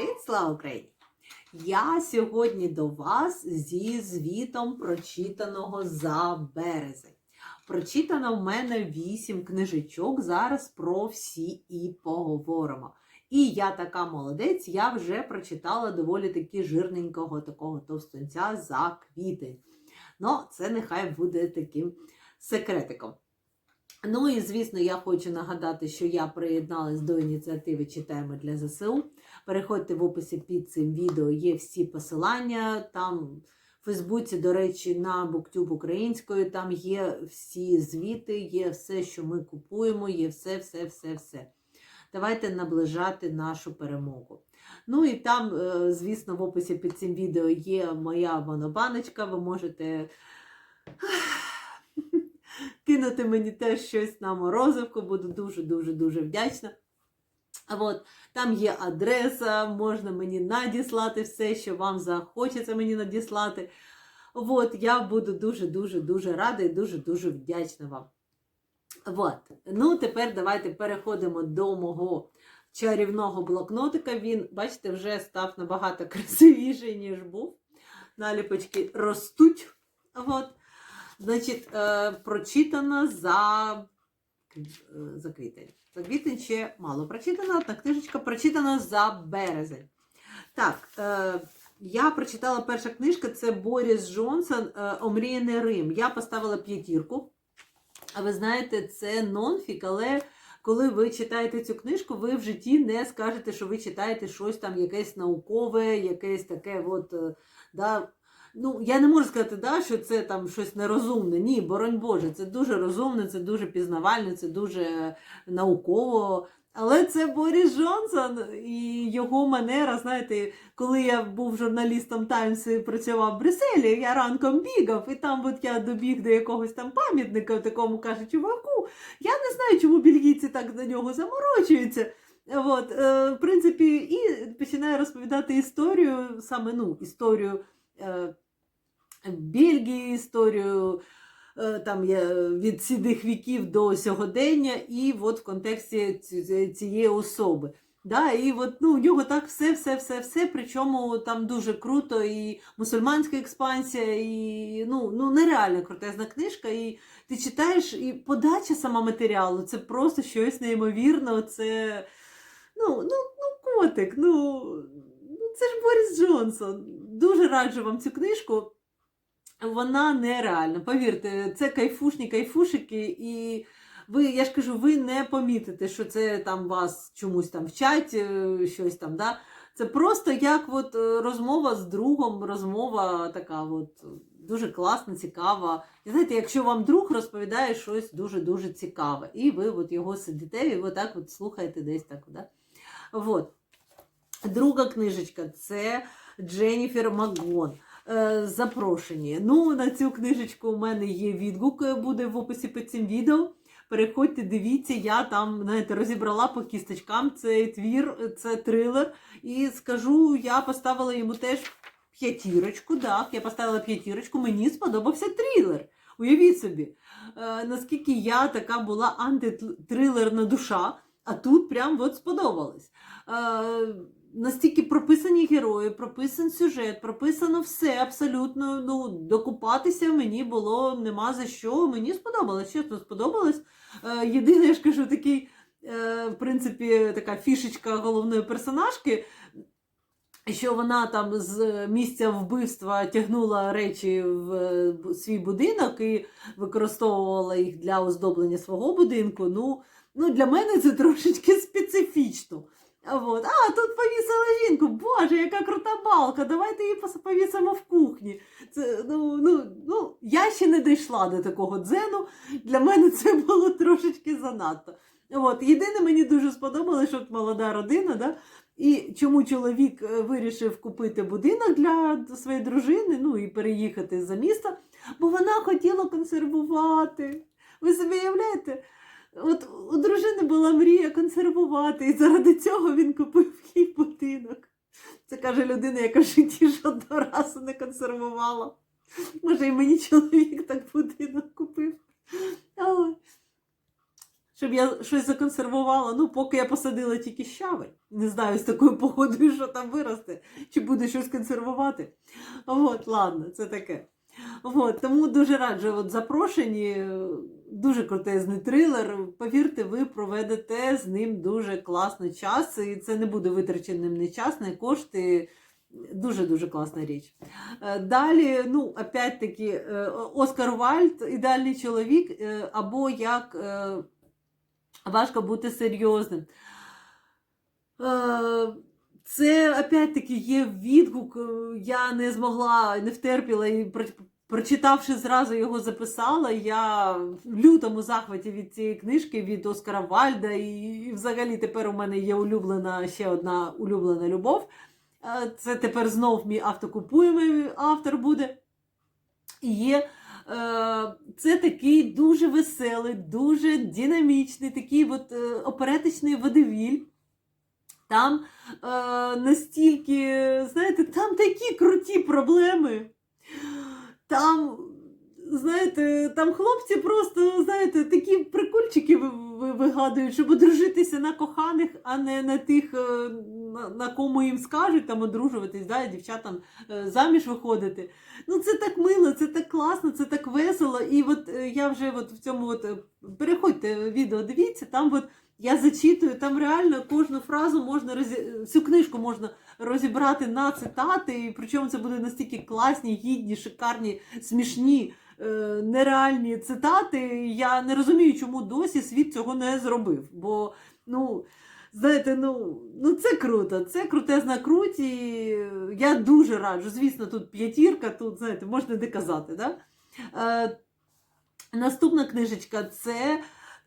Привіт, слава Україні! Я сьогодні до вас зі звітом прочитаного за березень. Прочитано в мене вісім книжечок. Зараз про всі і поговоримо. І я така молодець, я вже прочитала доволі таки жирненького такого товстунця за квітень. Ну, це нехай буде таким секретиком. Ну і звісно, я хочу нагадати, що я приєдналась до ініціативи Читаємо для ЗСУ. Переходьте в описі під цим відео, є всі посилання. Там в Фейсбуці, до речі, на Буктюб українською, там є всі звіти, є все, що ми купуємо, є все, все, все, все. Давайте наближати нашу перемогу. Ну і там, е, звісно, в описі під цим відео є моя монобаночка. Ви можете кинути мені теж щось на морозивку, буду дуже-дуже-дуже вдячна. От, там є адреса, можна мені надіслати все, що вам захочеться мені надіслати. От, я буду дуже-дуже-дуже рада і дуже-дуже вдячна вам. От. Ну, тепер давайте переходимо до мого чарівного блокнотика. Він, бачите, вже став набагато красивіший, ніж був. Наліпочки ростуть. От. Значить, е, прочитано за, е, за квітень. За квітень ще мало прочитано, одна книжечка прочитана за березень. Так, е, я прочитала перша книжка це Боріс Джонсон Омріяний Рим. Я поставила п'ятірку. А ви знаєте, це нонфік, але коли ви читаєте цю книжку, ви в житті не скажете, що ви читаєте щось там якесь наукове, якесь таке от. Да, Ну, я не можу сказати, да, що це там щось нерозумне. Ні, боронь Боже, це дуже розумне, це дуже пізнавальне, це дуже науково. Але це Боріс Джонсон і його манера, знаєте, коли я був журналістом Таймс і працював в Брюсселі, я ранком бігав, і там от я добіг до якогось там пам'ятника, такому каже, чуваку. Я не знаю, чому бельгійці так на нього заморочуються. От, е, в принципі, і починає розповідати історію, саме ну, історію. Е, Бельгії, історію е, там є від сідих віків до сьогодення, і от в контексті цієї особи. Да, і от, ну, у нього так все, все, все, все, причому там дуже круто, і мусульманська експансія, і ну, ну нереально крутезна книжка. І ти читаєш, і подача сама матеріалу це просто щось неймовірне. Це ну, ну, ну, котик, ну це ж Борис Джонсон. Дуже раджу вам цю книжку. Вона нереальна. Повірте, це кайфушні кайфушики, і ви, я ж кажу, ви не помітите, що це там вас чомусь там вчать, е, щось там. Да? Це просто як от е, розмова з другом, розмова така от дуже класна, цікава. І знаєте, якщо вам друг розповідає щось дуже-дуже цікаве, і ви от його сидите, і ви так от слухаєте десь так. Да? Вот. Друга книжечка це Дженніфер Магон. Е, Запрошені. Ну, на цю книжечку у мене є відгук, е, буде в описі під цим відео. Переходьте, дивіться, я там знаєте, розібрала по кісточкам цей твір, це трилер. І скажу, я поставила йому теж п'ятірочку. Так, я поставила п'ятірочку, мені сподобався трилер. Уявіть собі, е, наскільки я така була антитрилерна душа, а тут прям от сподобалось. Настільки прописані герої, прописан сюжет, прописано все абсолютно. Ну, докупатися мені було нема за що. Мені сподобалось, чесно сподобалось. Е, єдине, я ж кажу, такий, е, в принципі, така фішечка головної персонажки. Що вона там з місця вбивства тягнула речі в свій будинок і використовувала їх для оздоблення свого будинку. Ну, ну для мене це трошечки специфічно. Вот. А, тут повісили жінку. Боже, яка крута балка, давайте її повісимо в кухні. Це, ну, ну, ну, я ще не дійшла до такого дзену. Для мене це було трошечки занадто. От. Єдине, мені дуже сподобалося, що от молода родина, да? і чому чоловік е, вирішив купити будинок для своєї дружини, ну і переїхати за місто, бо вона хотіла консервувати. Ви собі уявляєте? От у дружини була мрія консервувати, і заради цього він купив їй будинок. Це каже людина, яка в житті жодного разу не консервувала. Може, і мені чоловік так будинок купив. Але щоб я щось законсервувала. Ну, поки я посадила тільки щавель. Не знаю, з такою погодою, що там виросте, чи буде щось консервувати. От, ладно, це таке. От, тому дуже раджу от запрошені, дуже крутезний трилер. Повірте, ви проведете з ним дуже класний час, і це не буде витраченим не час, не кошти. Дуже-дуже класна річ. Е, Далі, ну, опять-таки, е, Оскар Вальд, ідеальний чоловік, е, або як е, важко бути серйозним. Е, Це опять-таки є відгук. е, Я не змогла, не втерпіла і прочитавши зразу його записала. Я в лютому захваті від цієї книжки від Оскара Вальда. І, і взагалі тепер у мене є улюблена ще одна улюблена любов. Е, Це тепер знов мій автокупуємий автор буде. І є е, це такий дуже веселий, дуже динамічний, такий от, е, оперетичний водевіль. Там настільки, знаєте, там такі круті проблеми. Там, знаєте, там хлопці просто, знаєте, такі прикольчики ви- ви- вигадують, щоб одружитися на коханих, а не на тих, е, на, кому їм скажуть там одружуватись, да, дівчатам е, заміж виходити. Ну, це так мило, це так класно, це так весело. І от е, я вже от в цьому от, переходьте відео, дивіться, там от я зачитую, там реально кожну фразу можна розі... всю книжку можна розібрати на цитати, і причому це буде настільки класні, гідні, шикарні, смішні, нереальні цитати. Я не розумію, чому досі світ цього не зробив. Бо, ну. Знаєте, ну, ну це круто, це крутезна круть, і я дуже раджу. Звісно, тут п'ятірка, тут, знаєте, можна не казати. Да? Е, наступна книжечка це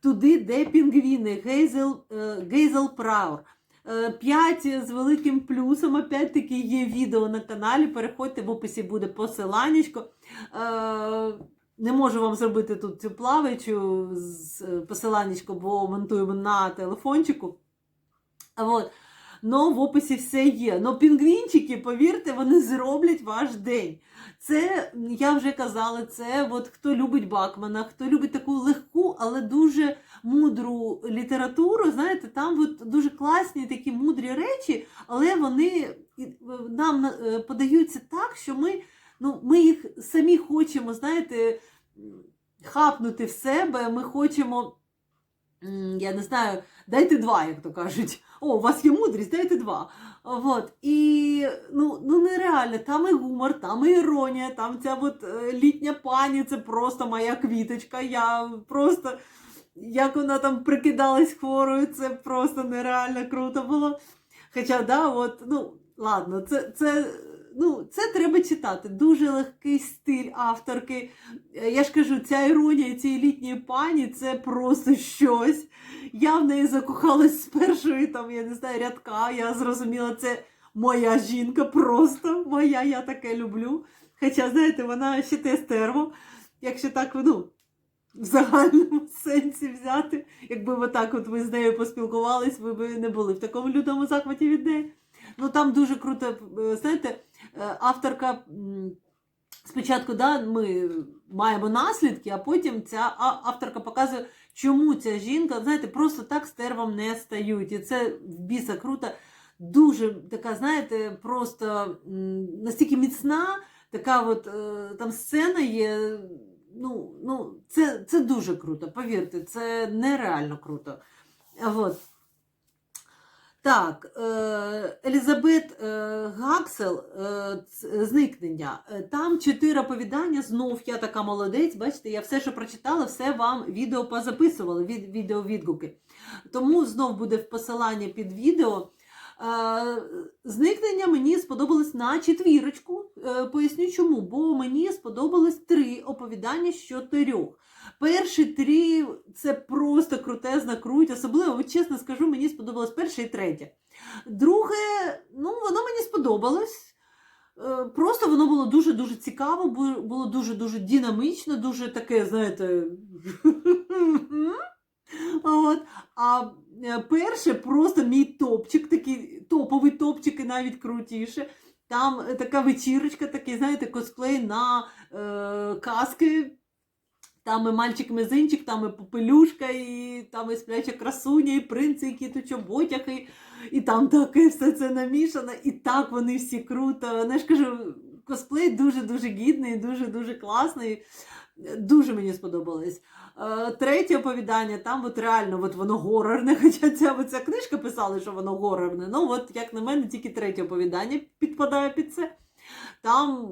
Туди, де пінгвіни Гейзел, е, Гейзел Праур. Е, П'ять з великим плюсом. Опять-таки є відео на каналі. Переходьте, в описі буде посиланнячко. Е, Не можу вам зробити тут цю плавичу з е, посиланнячко, бо монтуємо на телефончику. А Вот. Но в описі все є. Но пінгвінчики, повірте, вони зроблять ваш день. Це, я вже казала, це от хто любить Бакмана, хто любить таку легку, але дуже мудру літературу. Знаєте, там от дуже класні такі мудрі речі, але вони нам е, подаються так, що ми, ну, ми їх самі хочемо, знаєте, хапнути в себе. Ми хочемо. Я не знаю, дайте два, як то кажуть. О, у вас є мудрість, дайте два. Вот. І ну, ну нереально, там і гумор, там і іронія, там ця от е, літня пані, це просто моя квіточка. Я просто, як вона там прикидалась хворою, це просто нереально круто було. Хоча, да, от, ну, ладно, це, це, ну, це треба читати. Дуже легкий стиль авторки. Е, Я ж кажу, ця іронія цієї літньої пані це просто щось. Я в неї закохалась з першої, там, я не знаю, рядка. Я зрозуміла, це моя жінка, просто моя, я таке люблю. Хоча, знаєте, вона ще те стерво, якщо так, ну, в загальному сенсі взяти. Якби отак от ви з нею поспілкувались, ви б не були в такому лютому захваті від неї. Ну там дуже круто, е, знаєте, авторка. Спочатку да, ми маємо наслідки, а потім ця авторка показує, чому ця жінка, знаєте, просто так стервом не стають. І це в біса круто. Дуже така, знаєте, просто настільки міцна, така от е, там сцена є. Ну, ну, це, це дуже круто, повірте, це нереально круто. От. Так, е, Елізабет е, Гаксел, е, зникнення. Там чотири оповідання. Знов я така молодець. Бачите, я все, що прочитала, все вам відео позаписувала, від, відеовідгуки. Тому знов буде в посиланні під відео. Зникнення мені сподобалось на четвірочку. Поясню чому, бо мені сподобалось три оповідання з чотирьох. Перші три це просто крутезна круть. Особливо, чесно скажу, мені сподобалось перше і третє. Друге, ну, воно мені сподобалось. Е, Просто воно було дуже-дуже цікаво, було дуже-дуже динамічно, дуже таке, знаєте. От. А е, перше просто мій топчик, такий топовий топчик і навіть крутіше. Там е, така вечірочка, такий, знаєте, косплей на е, каски Там і мальчик-мизинчик, там і попелюшка, і там і спляча красуня, і принц, і кіточоботяг, і, і там таке все це намішано, і так вони всі круто. Ну, я ж кажу, косплей дуже-дуже гідний, дуже-дуже класний. Дуже мені сподобалось. Е, Третє оповідання, там от реально от воно горорне, хоча ця, оця книжка писали, що воно горорне. Ну, от, як на мене, тільки третє оповідання підпадає під це. Там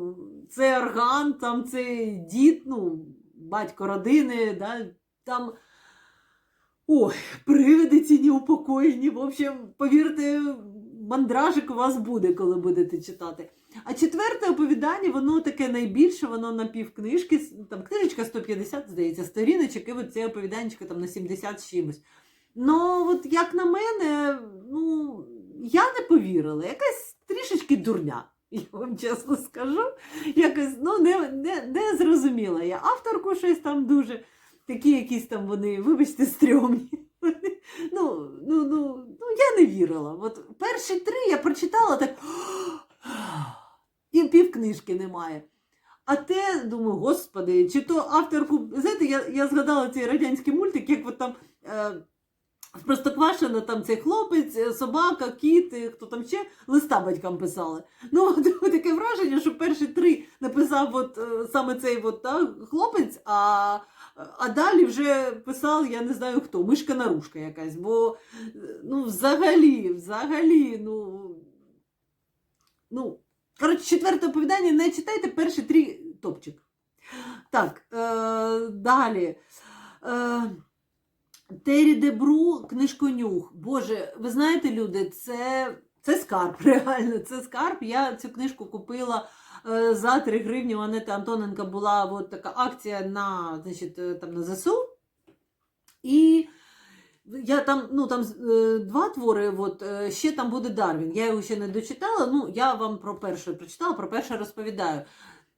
це орган, там це дід, ну, батько родини, да, там. Ой, привиди ці неупокоєні. В общем, повірте, мандражик у вас буде, коли будете читати. А четверте оповідання, воно таке найбільше, воно на півкнижки, там книжечка 150, здається, сторіночок, і це оповіданечко там на 70 з чимось. Ну, от як на мене, ну, я не повірила. Якась трішечки дурня, я вам чесно скажу. Якось ну, не, не, не зрозуміла я авторку щось там дуже. Такі якісь там вони, вибачте, стрьомні. Ну, ну, ну, ну, я не вірила. От перші три я прочитала так. І півкнижки немає. А те, думаю, господи, чи то авторку. Знаєте, я, я згадала цей радянський мультик, як от там е, Простоквашино там цей хлопець, е, собака, кіт, е, хто там ще листа батькам писали. Ну, таке враження, що перші три написав от, е, саме цей от, та, хлопець, а, а далі вже писав, я не знаю хто, мишка нарушка якась. Бо ну, взагалі, взагалі, ну. ну Коротше, четверте оповідання не читайте перші три топчик. Так, е, далі. Е, Террі Дебру, книжконюх. Боже, ви знаєте, люди, це, це скарб, реально, це скарб. Я цю книжку купила е, за 3 гривні. У Анети Антоненка була от така акція на, значить, е, там, на ЗСУ. І я там, ну, там е, два твори, от, ще там буде Дарвін. Я його ще не дочитала. Ну, я вам про перше прочитала, про перше розповідаю.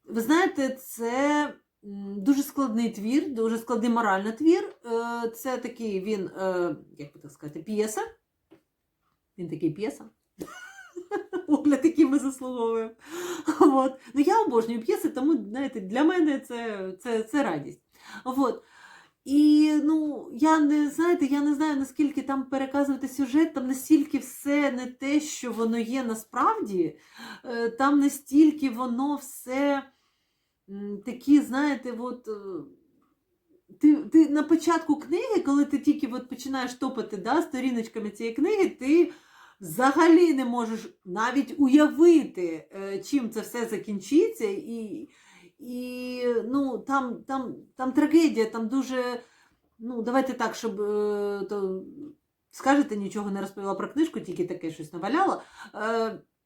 Ви знаєте, це дуже складний твір, дуже складний моральний твір. Е, Це такий він, е, як би так сказати, п'єса. Він такий п'єса. Огляд, який ми заслуговуємо. От. Ну, я обожнюю п'єси, тому знаєте, для мене це, це, це радість. От. І ну, я не знаєте, я не знаю, наскільки там переказувати сюжет, там настільки все не те, що воно є насправді, Е, там настільки воно все такі, знаєте, от. е, Ти, ти на початку книги, коли ти тільки от починаєш топати да, сторіночками цієї книги, ти взагалі не можеш навіть уявити, е, чим це все закінчиться. І, і ну, там, там, там трагедія, там дуже. Ну, давайте так, щоб е, то скажете, нічого не розповіла про книжку, тільки таке щось наваляла.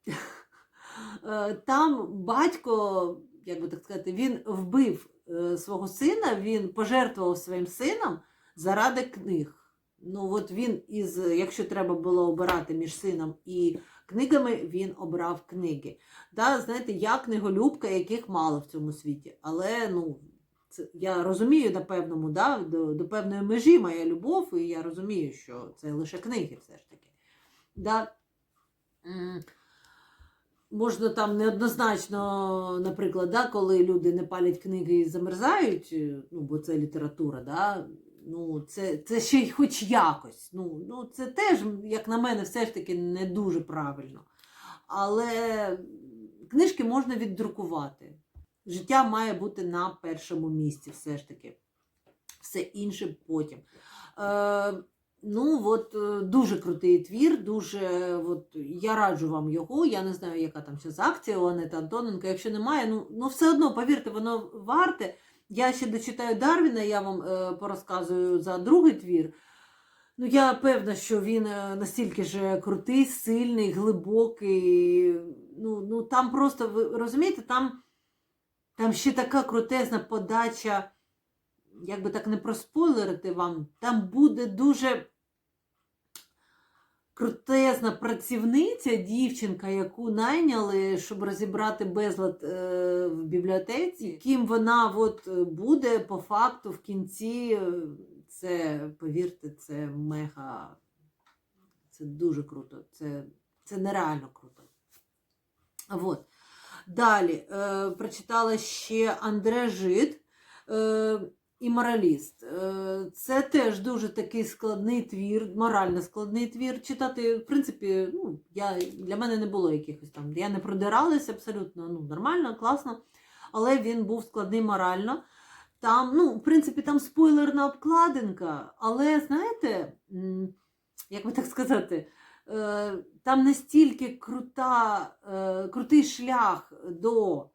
Там батько, як би так сказати, він вбив е, свого сина, він пожертвував своїм сином заради книг. Ну, от він із, якщо треба було обирати між сином і книгами, він обрав книги. Да, знаєте, я книголюбка, яких мало в цьому світі. Але ну, це, я розумію на певному, да, до, до певної межі моя любов, і я розумію, що це лише книги все ж таки. Да. Можна там неоднозначно, наприклад, да, коли люди не палять книги і замерзають, е, ну, бо це література, да, ну, це, це ще й хоч якось. Ну, ну, це теж, як на мене, все ж таки не дуже правильно. Але книжки можна віддрукувати. Життя має бути на першому місці, все ж таки. Все інше потім. Е, ну, от е, дуже крутий твір, дуже, от, я раджу вам його. Я не знаю, яка там зараз акція у Анети Антоненка. Якщо немає, ну, ну все одно, повірте, воно варте. Я ще дочитаю Дарвіна, я вам е, порозказую за другий твір. Ну, я певна, що він е, настільки ж крутий, сильний, глибокий. Ну, ну там просто, ви розумієте, там, там ще така крутезна подача, як би так не проспойлерити вам, там буде дуже крутезна працівниця, дівчинка, яку найняли, щоб розібрати безлад е, в бібліотеці, ким вона от е, буде по факту в кінці. е, Це, повірте, це мега. Це дуже круто. Це, це нереально круто. Вот. Далі е, прочитала ще Андре Жид. Е, і мораліст. Е, Це теж дуже такий складний твір, морально складний твір. Читати, в принципі, ну, я, для мене не було якихось там. Я не продиралася абсолютно ну, нормально, класно. Але він був складний морально. Там, ну, в принципі, там спойлерна обкладинка, але знаєте, як би так сказати, е, там настільки крута, е, крутий шлях до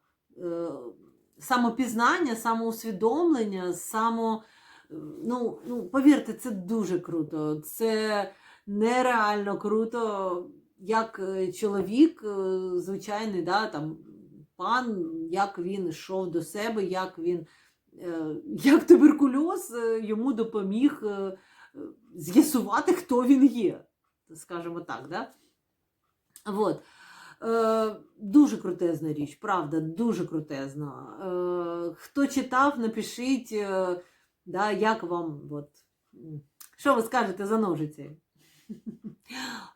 самопізнання, самоусвідомлення, само. е, Ну, ну, повірте, це дуже круто. Це нереально круто, як е, чоловік, е, звичайний, да, там, пан, як він йшов до себе, як він, як туберкульоз йому допоміг з'ясувати, хто він є. Скажімо так, да? Вот. Е, дуже крутезна річ, правда, дуже крутезна. Е, хто читав, напишіть, е, да, як вам, от, що ви скажете за ножиці?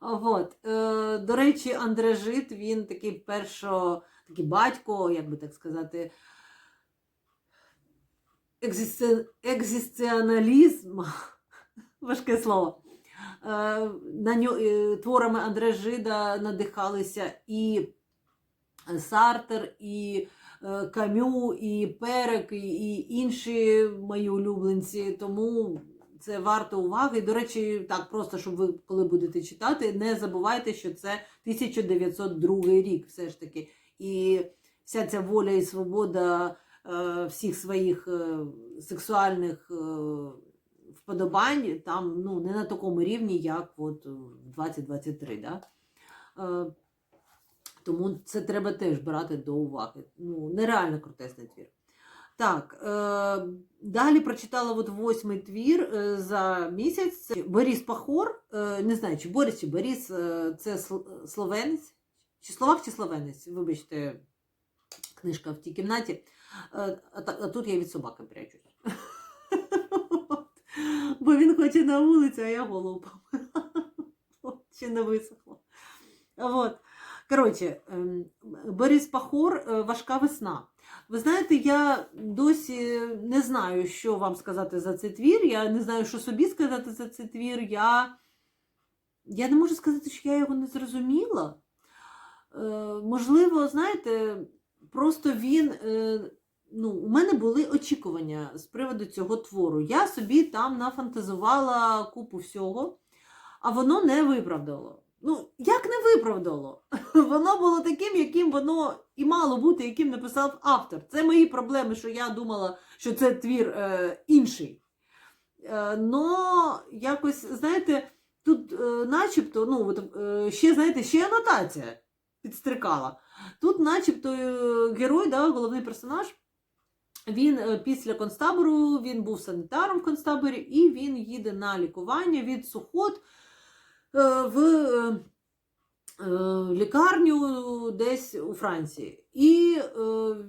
Вот. Е, до речі, Андре Жит, він такий першо, такий батько, як би так сказати, екзисте- екзистенціоналізм, важке слово. Е, на ньо, е, творами Андре Жида надихалися і Сартер, і е, Камю, і Перек, і, інші мої улюбленці. Тому це варто уваги. До речі, так просто, щоб ви коли будете читати, не забувайте, що це 1902 рік, все ж таки. І вся ця воля і свобода всіх своїх сексуальних. Е, вподобань там ну, не на такому рівні, як от в 2023. Да? Е, тому це треба теж брати до уваги. Ну, нереально крутесний твір. Так, е, далі прочитала от восьмий твір е, за місяць. Борис Пахор. Е, не знаю, чи Борис, чи Борис, е, це словенець. Чи словак, чи словенець? Вибачте, книжка в тій кімнаті. Е, а, а тут я від собаки прячусь. Бо він хоче на вулицю, а я голову помила. Ще не висохло. От. Коротше, ем, Борис Пахор е, Важка весна. Ви знаєте, я досі не знаю, що вам сказати за цей твір. Я не знаю, що собі сказати за цей твір. Я, я не можу сказати, що я його не зрозуміла. Е, можливо, знаєте, просто він. Ну, у мене були очікування з приводу цього твору. Я собі там нафантазувала купу всього, а воно не виправдало. Ну, як не виправдало? Воно було таким, яким воно і мало бути, яким написав автор. Це мої проблеми, що я думала, що це твір е, інший. Е, якось, знаєте, тут е, начебто, ну, от, е, ще, знаєте, ще анотація підстрикала. Тут, начебто, е, герой, да, головний персонаж, він е, після концтабору, він був санітаром в концтаборі, і він їде на лікування від сухот е, в е, лікарню десь у Франції. І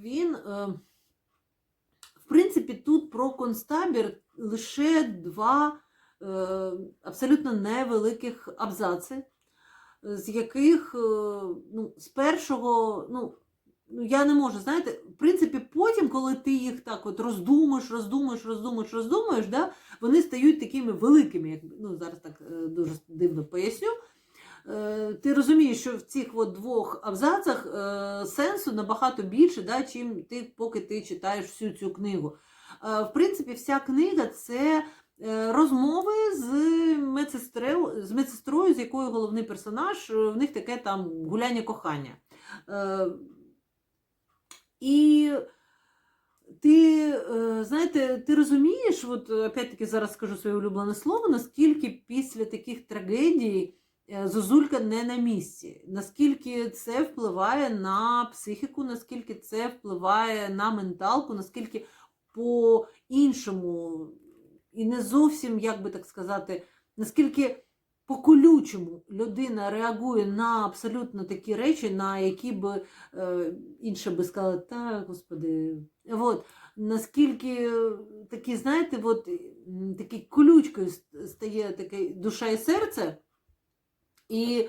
він, в принципі, тут про концтабір лише два абсолютно невеликих абзаци, з яких ну, з першого, ну, ну, я не можу, знаєте, в принципі, потім, коли ти їх так от роздумуєш, роздумуєш, роздумуєш, роздумуєш, да, вони стають такими великими, як ну, зараз так е, дуже дивно поясню. Е, Ти розумієш, що в цих от двох абзацах е, сенсу набагато більше, да, чим ти, поки ти читаєш всю цю книгу. В принципі, вся книга це розмови з медсестрою, з медсестрою, з якою головний персонаж, в них таке там гуляння кохання. І ти, е, знаєте, ти розумієш, от опять-таки зараз скажу своє улюблене слово, наскільки після таких трагедій е, Зозулька не на місці, наскільки це впливає на психіку, наскільки це впливає на менталку, наскільки по-іншому і не зовсім, як би так сказати, наскільки по-колючому людина реагує на абсолютно такі речі, на які б е, інше би сказала, та господи, от, наскільки е, такі, знаєте, от, такі колючкою стає таке душа і серце. І,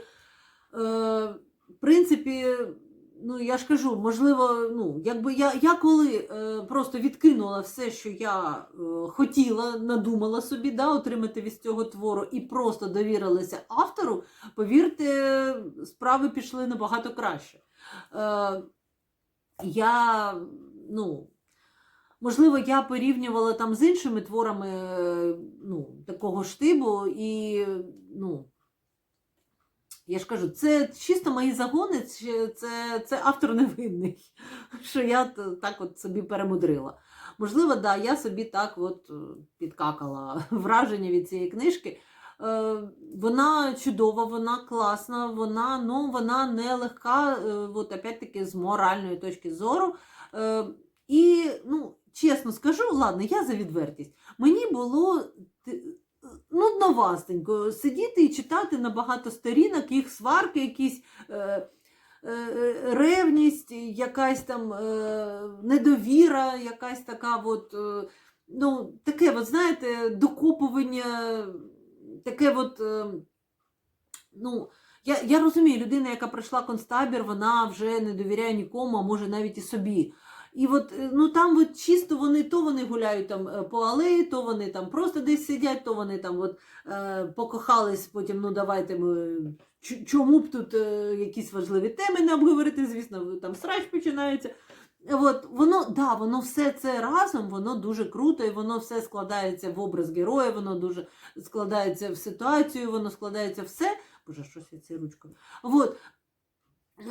е, в принципі, ну я ж кажу, можливо, ну, якби я, я коли е, просто відкинула все, що я е, хотіла, надумала собі да, отримати від цього твору, і просто довірилася автору, повірте, справи пішли набагато краще. Е, я, ну, можливо, я порівнювала там з іншими творами е, ну, такого штибу, і, ну, я ж кажу, це чисто мої загони, це, це, автор невинний, що я так от собі перемудрила. Можливо, да, я собі так от е, підкакала враження від цієї книжки. Е, Вона чудова, вона класна, вона, ну, вона не легка, е, от опять-таки з моральної точки зору. І, ну, чесно скажу, ладно, я за відвертість. Мені було нудновастенько сидіти і читати на багато сторінок їх сварки, якісь. Е, е, Ревність, якась там е, недовіра, якась така от, е, ну, таке, от, знаєте, докопування, таке от, е, ну, я, я розумію, людина, яка пройшла концтабір, вона вже не довіряє нікому, а може навіть і собі. І от, е, ну там от чисто вони, то вони гуляють там е, по алеї, то вони там просто десь сидять, то вони там от, е, покохались, потім, ну давайте ми. Чому б тут е, якісь важливі теми не обговорити, звісно, там срач починається. От, воно, да, воно все це разом, воно дуже круто, і воно все складається в образ героя, воно дуже складається в ситуацію, воно складається все. Боже, щось я цією ручкою. От.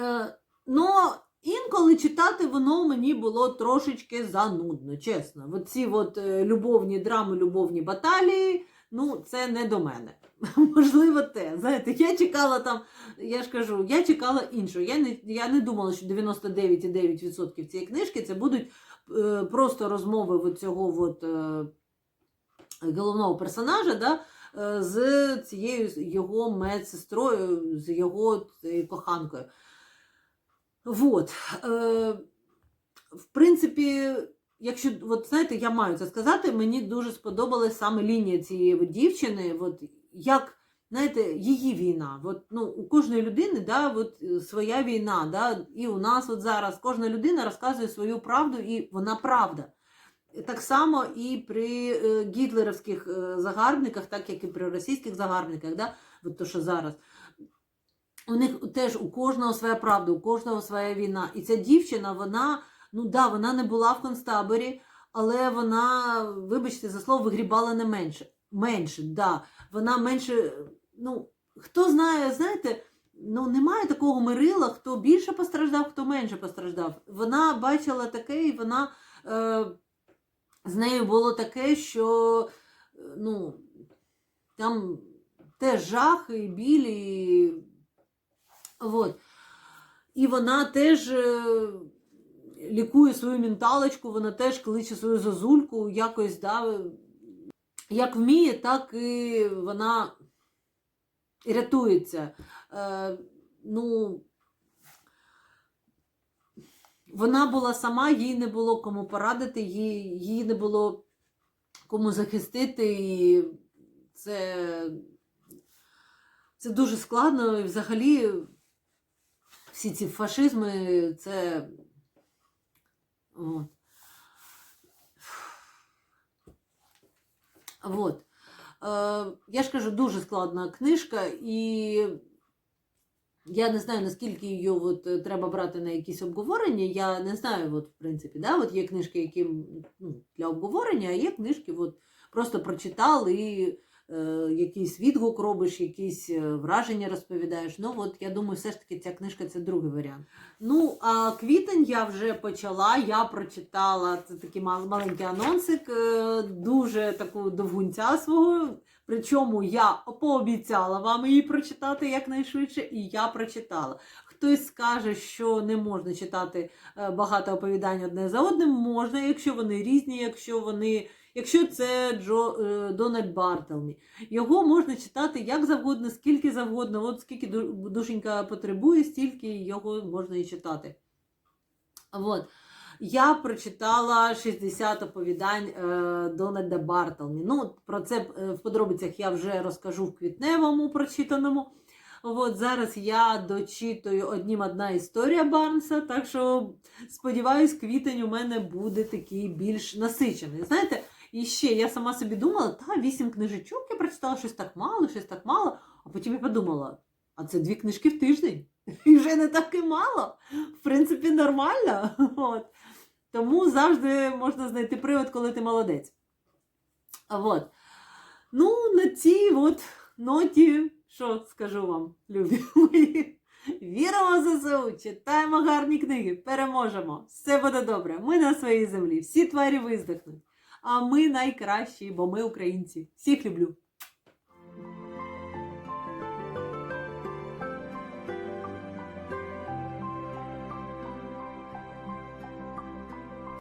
Е, но інколи читати воно мені було трошечки занудно, чесно. От ці от е, любовні драми, любовні баталії, ну, це не до мене. Можливо, те. Знаєте, я чекала там, я ж кажу, я чекала іншого. Я не, я не думала, що 99,9% цієї книжки це будуть е, просто розмови от цього от, е, головного персонажа, да, е, з цією його медсестрою, з його коханкою. Вот. Е, в принципі, якщо, от знаєте, я маю це сказати, мені дуже сподобалась саме лінія цієї дівчини, от, як, знаєте, її війна. От, ну, у кожної людини да, от, е, своя війна, да, і у нас от зараз кожна людина розказує свою правду, і вона правда. Так само і при е, гітлерівських е, загарбниках, так як і при російських загарбниках, да, от то, що зараз. У них теж у кожного своя правда, у кожного своя війна. І ця дівчина, вона, ну да, вона не була в концтаборі, але вона, вибачте за слово, вигрібала не менше. Менше, да. Вона менше, ну, хто знає, знаєте, ну немає такого мирила, хто більше постраждав, хто менше постраждав. Вона бачила таке, і вона е, з нею було таке, що е, ну, там теж жах і біль, і Вот. І вона теж е, лікує свою менталочку, вона теж кличе свою зозульку, якось, да, як вміє, так і вона рятується. Е, ну, вона була сама, їй не було кому порадити, їй, їй не було кому захистити. І це, це дуже складно. І взагалі всі ці фашизми, це. От. Вот. Е, я ж кажу, дуже складна книжка, і я не знаю, наскільки її от, треба брати на якісь обговорення. Я не знаю, от, в принципі, да, от є книжки, які ну, для обговорення, а є книжки, от, просто прочитав і якийсь відгук робиш, якісь е, враження розповідаєш. Ну, от я думаю, все ж таки ця книжка це другий варіант. Ну, а квітень я вже почала, я прочитала це такий маленький анонсик, е, дуже таку довгунця свого. Причому я пообіцяла вам її прочитати якнайшвидше, і я прочитала. Хтось скаже, що не можна читати е, багато оповідань одне за одним, можна, якщо вони різні, якщо вони. Якщо це Джо е, Дональд Бартелмі, його можна читати як завгодно, скільки завгодно. От скільки душенька потребує, стільки його можна і читати. От. Я прочитала 60 оповідань е, Дональда Бартелмі. Ну, про це е, в подробицях я вже розкажу в квітневому прочитаному. От зараз я дочитую однім одна історія Барнса, так що сподіваюсь, квітень у мене буде такий більш насичений. Знаєте, і ще я сама собі думала, та вісім книжечок я прочитала щось так мало, щось так мало. А потім я подумала, а це дві книжки в тиждень. І вже не так і мало. В принципі, нормально. От. Тому завжди можна знайти привод, коли ти молодець. От. Ну, на цій от ноті, що скажу вам, любі мої. Віримо в ЗСУ, читаємо гарні книги, переможемо. Все буде добре. Ми на своїй землі, всі тварі виздихнуть. А ми найкращі, бо ми українці. Всіх люблю.